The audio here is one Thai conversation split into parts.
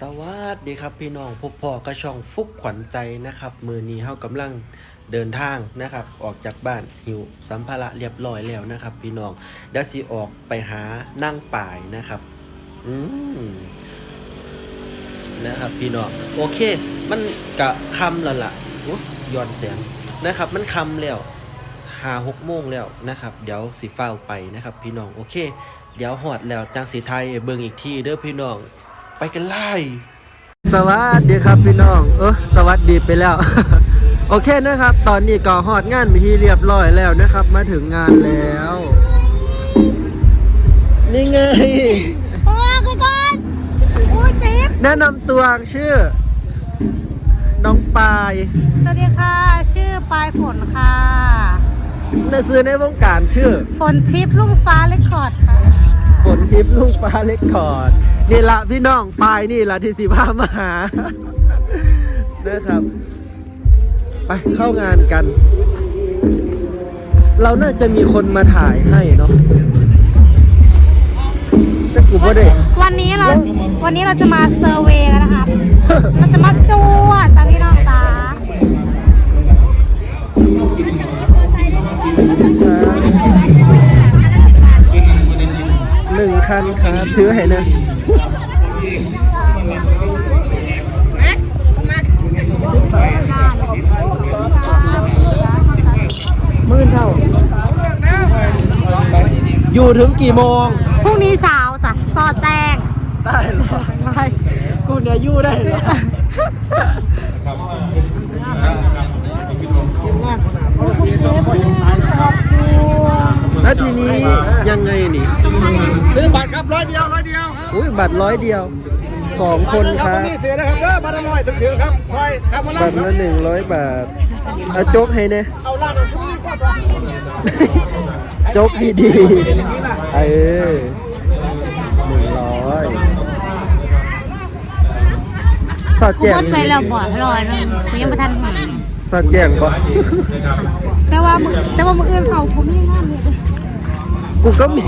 สวัสดีครับพี่น้องพบพ่อกระช่องฟุกขวัญใจนะครับ มือนี้เฮากำลังเดินทางนะครับ ออกจากบ้านหิวสัมภาระเรียบร้อยแล้วนะครับ พี่น้องเดี๋ยวสิออกไปหานั่งป่ายนะครับ อืมนะครับ พี่น้องโอเค มันกะคำแล้วล่ะย้อนแสงนะครับ มันคำแล้วหาหกโมงแล้วนะครับ เดี๋ยวสิฟ้าวไปนะครับ พี่น้องโอเค เดี๋ยวหอดแล้วจังสีไทยเบิ่งอีกทีเด้อพี่น้อง กันไล่สวัสดีครับพี่น้อง เออสวัสดีไปแล้ว โอเคนะครับ ตอนนี้ก็หอดงานไปที่เรียบร้อยแล้วนะครับ มาถึงงานแล้ว นี่ไงโอ้ยคุณก่อนโอ้ยเจ็บแนะนำตัวชื่อ น้องปายสวัสดีค่ะ ชื่อปลายฝนค่ะในซื้อในวงการชื่อ ฝนทิพย์ลุงฟ้าเลคคอร์ดค่ะ ฝนทิพย์ลูกฟ้าเล็กคอร์ด นี่ละพี่น้องปายนี่ละที่สิพามาหานะครับ ไปเข้างานกัน เราน่าจะมีคนมาถ่ายให้เนาะแต่กูบ่ได้วันนี้เราวันนี้เราจะมาเซอร์เวย์กันนะคะ เราจะมาจูอะจ้าพี่น้อง คันครับถือให้นะมื่นเท่า อยู่ถึงกี่โมง พรุ่งนี้เช้าจ้ะสอดแจ้ง ได้เหรอไม่กูเนี่ยยู่ได้เหรอแล้วทีนี้ยังไงนี่ ซื้อบัตรครับร้อยเดียวร้อยเดียวครับอุ้ยบัตรร้อยเดียวสองคนคครัรับบมีเสียนะครับเด้อบัตรละร้อยถึงถึงครับคอยครับมาบัล่าตรละหนึ่งร้อยบาทเอาโจ๊กให้เนี่ยเอาล่าหน่อยทุกคนก่อนโจ๊กดีๆเออหนึ่งร้อยสอดกูแจงเบิดไปแล้วบ่อยร้อยหนึงกูยังไม่ทันหาสอดแจงปะแต่ว่ามือแต่ว่ามืออื่นเขาผมมีงานอยู่กูก็มี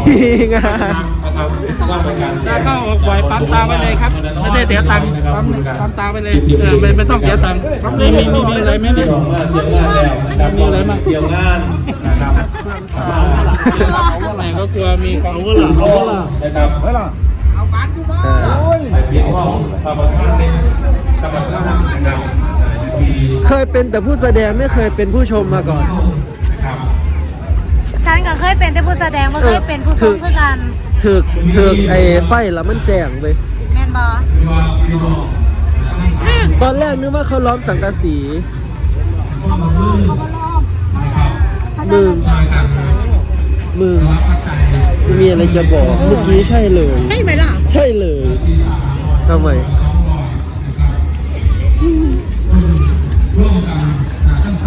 งาน แล้วก็ปล่อยปั๊มตามไปเลยครับ ไม่ได้เสียตังค์ปั๊มปั๊มตามไปเลยเออไม่ไม่ต้องเสียตังค์มีมีมีมีอะไรไหมเนี่ยมีอะไรมั้งเกี่ยวงานนะครับอะไรก็กลัวมีความรู้หลังเขาล่ะเออเคยเป็นแต่ผู้แสดงไม่เคยเป็นผู้ชมมาก่อน ฉันก็เคยเป็นแต่ผู้แสดงว่าเคยเป็นผู้ชมเพื่อกันถือกถือกไอ้ไฟแล้วมันแจ้งเลยแมนบอตอนแรกนึกว่าเขาล้อมสังกะสีเขามาล้อมเขามาล้อมมึงมึงมีอะไรจะบอกเมื่อกี้ใช่เลย ใช่ไหมล่ะ ใช่เลยทำไม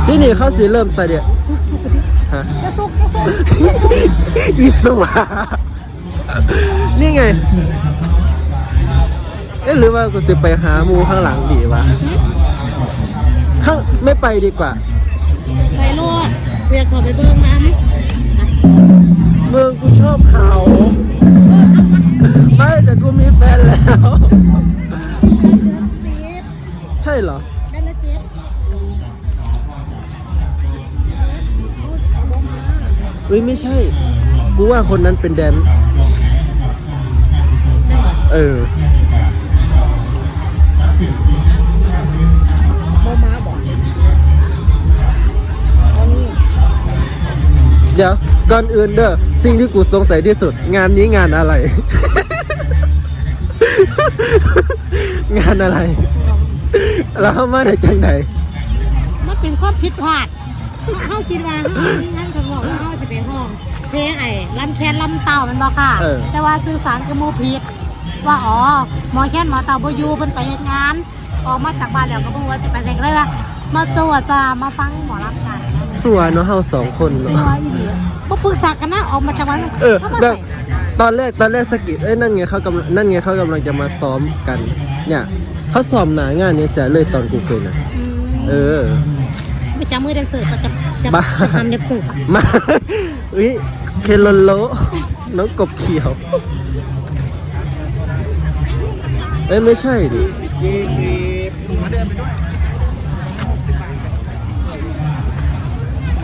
ที่นี่เขาสีเริ่มใส่เดีย อีสวานี่ไง เอ๊ะหรือว่ากูสิไปหาหมูข้างหลังดีวะข้างไม่ไปดีกว่า ไปโลดเรียกเขาไปเบิ่งน้เมืองกูชอบเขา ว่าคนนั้นเป็นแดน เออโมมาบอกเอานี่เดี๋ยวก่อนอื่นเด้อสิ่งที่กูสงสัยที่สุด งานนี้งานอะไร งานอะไรแล้วเข้ามาได้จังไหนมันเป็นความผิดพลาดเข้าคิดว่าเขานี่งั้นถึงบอกว่าเข้าจะเป็นห้อง เพลงไอ้ลำแคนลำเต่ามันบอกค่ะ เออ แต่ว่าสื่อสารกับหมูผิด ว่าอ๋อหมอแคนหมอเต่าบอยูเพิ่นไปเฮ็ดงาน ออกมาจากบ้านแล้วก็บอกว่าจะไปเซ็กเลยว่า มาโจวจะมาฟังหมอรับกันสัวเนาะเฮาสองคนเนาะ ว่าอีหลีบ่ปรึกษากันนะออกมาจากบ้านเออขาก็แบบไป ตอนแรกตอนแรกสะกิดเอ้ยนั่นไงเขากำลังนั่นไงเขากำลังจะมาซ้อมกัน เนี่ยเขาซ้อมหนางานเนี่ยเสียเลยตอนกูเคยนะอืมเออ ไปจับมือแดนเซอร์ก็จะจะบ้า จะทำเด็บสูบอะมาอุ้ย เคโลโลน้องกบเขียว เอ้ยไม่ใช่ดิ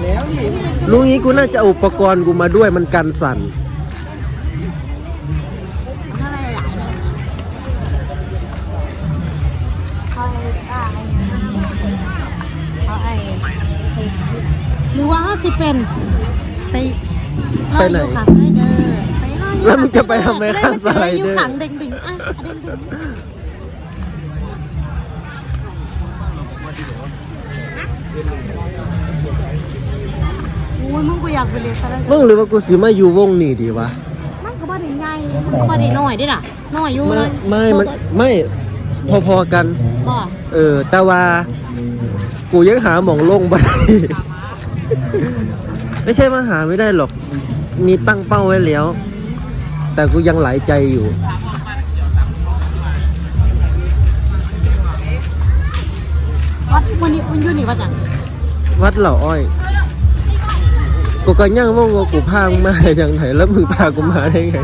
แล้วนี่ลุงนี้กูน่าจะอุปกรณ์กูมาด้วยมันกันสั่นเท่าไหร่หลายเลยเขาไอ้ อ่าเขาไอ้หรือว่าเขาสิเป็นไปรออยู่ขาสไลเดอร์ไปรออยู่แล้วมึงจะไปทำไมข้างสไลอเดยู่อร์ ขังเด้งดึงอะเด้งดึงโอ้ยมึงกูอยากไปเรียนสไลเดอร์มึงหรือว่ากูสิมาอยู่วงนี่ดีวะ มันก็บ่ได้ใหญ่มันก็บ่ได้น้อยเด้ล่ะน้อยอยู่ไม่เลยไม่มันไม่พอๆกัน บ่เออ แต่ว่า กูยังหาหมองลงบ่ได้ไม่ใช่ว่าหาไม่ได้หรอก มีตั้งเป้าไว้แล้ว แต่กูยังหลายใจอยู่วัดวันนี้มันอยู่นี่ว่าจังวัดเหล่าอ้อย กูก็ยังว่างว่ากูพามึงมาได้ยังไงแล้วมึงพากูมาได้ไง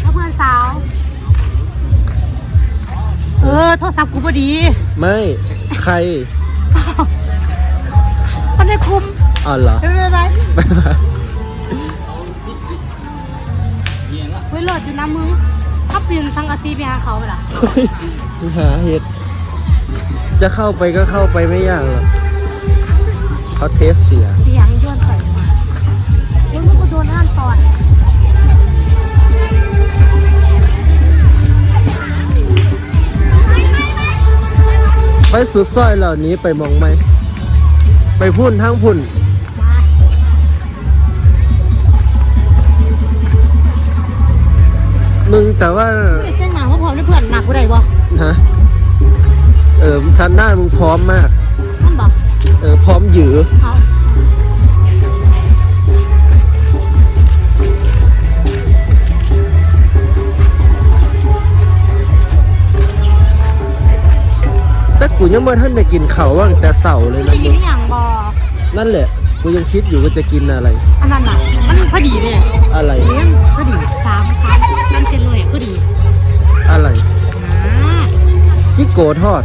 แล้วเพื่อนสาว เออโทรศัพท์กูพอดี ไม่ใครมันได้คุมอ๋อเหรอไม่เป็นไร ปีนทั้งอาทิตย์ไปหาเขาไปล่ะหาเห็ด จะเข้าไปก็เข้าไปไม่ยากหรอกเขาเทสเสียเสียงย้อนใส่มาเดี๋ยวมึงก็โดนอ่านตอนไปสุดซอยเหล่านี้ไปมองไหม ไปพุ่นทั้งพุ่น มามึงแต่ว่าไม่ได้แจ้งหนาว่าพร้อมได้เพื่อนหนักกูได้บ่ฮะเออทันหน้ามึงพร้อมมากมันบอกเออพร้อมหยือเอาแต่กูยังไม่ท่านได้กินเขาวว่างแต่เสาเลยไม่นะกิมึนงอย่างบอนั่นแหละ กูยังคิดอยู่ว่าจะกินอะไร อันนั้นน่ะ มันพอดีเลยอะไร เลี้ยงพอดีสามสาม มันเป็นเลยพอดีอะไรอ่าจิโกทอด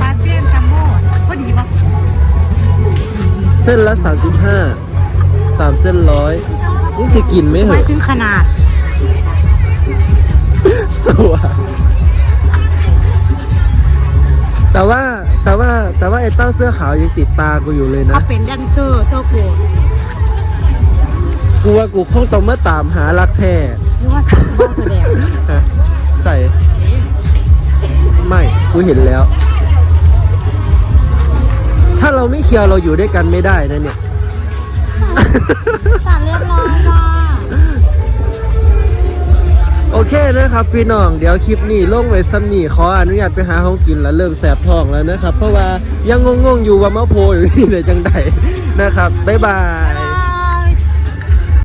ปลาเส้นจัมโบ้พอดีปะเส้นละสามสิบห้าสามเส้นร้อยนี่สิกินไหมเหหรมาอยถึงขนาด สวะแต่ว่าแต่ว่าแต่ว่าไอ้เต้าเสื้อขาวยังติดตากูอยู่เลยนะ เขาเป็นแดนเซอร์โซโก กูว่ากูคงต้องมาตามหารักแท้หรือว่าสักบ้าแสดงฮะใส่ไม่ กูเห็นแล้ว ถ้าเราไม่เคลียร์เราอยู่ด้วยกันไม่ได้นะเนี่ย สารเรียบร้อยจ้าโอเคนะครับพี่น้องเดี๋ยวคลิปนี้ลงไว้ซ้ำนี่ขออนุญาตไปหาของกินแล้วเริ่มแสบท้องแล้วนะครับ เพราะว่ายังงงๆอยู่ว่ามะโพอยู่ที่ไหนจังใดนะครับ บ๊ายบาย